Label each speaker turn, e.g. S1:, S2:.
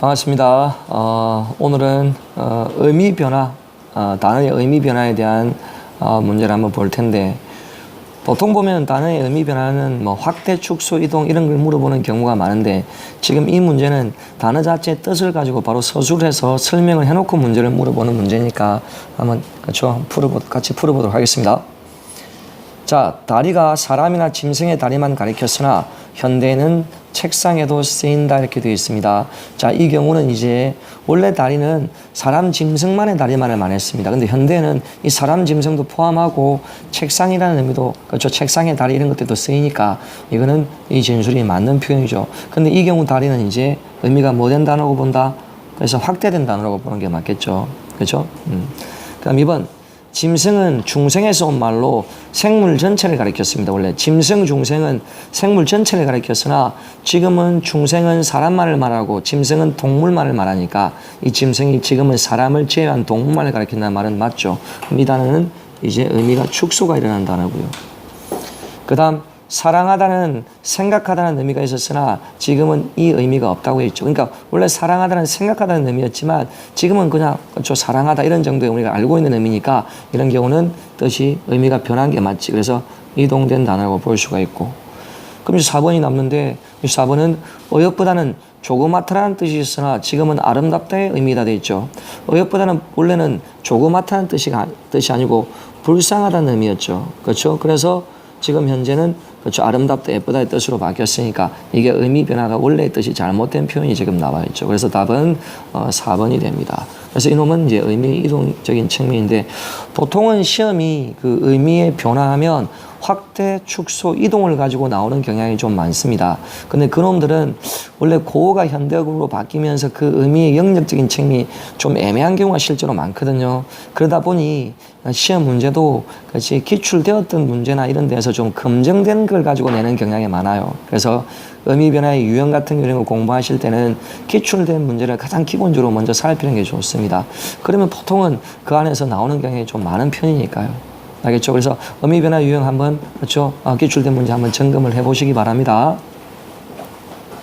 S1: 반갑습니다. 어, 오늘은 어, 의미 변화, 어, 단어의 의미 변화에 대한 어, 문제를 한번 볼 텐데 보통 보면 단어의 의미 변화는 뭐 확대, 축소, 이동 이런 걸 물어보는 경우가 많은데 지금 이 문제는 단어 자체의 뜻을 가지고 바로 서술해서 설명을 해놓고 문제를 물어보는 문제니까 한번 같이 풀어보도록 하겠습니다. 자, 다리가 사람이나 짐승의 다리만 가리켰으나 현대에는 책상에도 쓰인다 이렇게 되어 있습니다. 자, 이 경우는 이제 원래 다리는 사람 짐승만의 다리만을 말했습니다. 근데 현대에는 이 사람 짐승도 포함하고 책상이라는 의미도 그렇죠. 책상의 다리 이런 것들도 쓰이니까 이거는 이 진술이 맞는 표현이죠. 근데 이 경우 다리는 이제 의미가 뭐된 단어고 본다. 그래서 확대된 단어라고 보는 게 맞겠죠. 그렇죠? 음. 그다음 2번 짐승은 중생에서 온 말로 생물 전체를 가리켰습니다. 원래 짐승 중생은 생물 전체를 가리켰으나 지금은 중생은 사람만을 말하고 짐승은 동물만을 말하니까 이 짐승이 지금은 사람을 제외한 동물만을 가리킨다는 말은 맞죠. 이 단어는 이제 의미가 축소가 일어난 단어고요. 그 다음 사랑하다는 생각하다는 의미가 있었으나 지금은 이 의미가 없다고 했죠. 그러니까 원래 사랑하다는 생각하다는 의미였지만 지금은 그냥 저 사랑하다 이런 정도의 우리가 알고 있는 의미니까 이런 경우는 뜻이 의미가 변한 게 맞지. 그래서 이동된 단어라고 볼 수가 있고. 그럼 이제 4번이 남는데 이 4번은 어역보다는 조그맣다는 뜻이 있으나 지금은 아름답다의 의미가 돼 있죠. 어역보다는 원래는 뜻이, 아- 뜻이 아니고 불쌍하다는 의미였죠. 그렇죠? 그래서 지금 현재는 그렇죠. 아름답다, 예쁘다의 뜻으로 바뀌었으니까 이게 의미 변화가 원래의 뜻이 잘못된 표현이 지금 나와 있죠. 그래서 답은 어, 4번이 됩니다. 그래서 이놈은 이제 의미 이동적인 측면인데 보통은 시험이 그 의미의 변화하면 확대, 축소, 이동을 가지고 나오는 경향이 좀 많습니다. 근데 그놈들은 원래 고어가 현대어구로 바뀌면서 그 의미의 영역적인 측면이 좀 애매한 경우가 실제로 많거든요. 그러다 보니 시험 문제도 같이 기출되었던 문제나 이런 데서 좀 검증된 걸 가지고 내는 경향이 많아요. 그래서 의미 변화의 유형 같은 거 공부하실 때는 기출된 문제를 가장 기본적으로 먼저 살피는 게 좋습니다. 그러면 보통은 그 안에서 나오는 경향이 좀 많은 편이니까요. 알겠죠? 그래서 의미 변화 유형 한번 그렇죠? 아, 기출된 문제 한번 점검을 해보시기 바랍니다.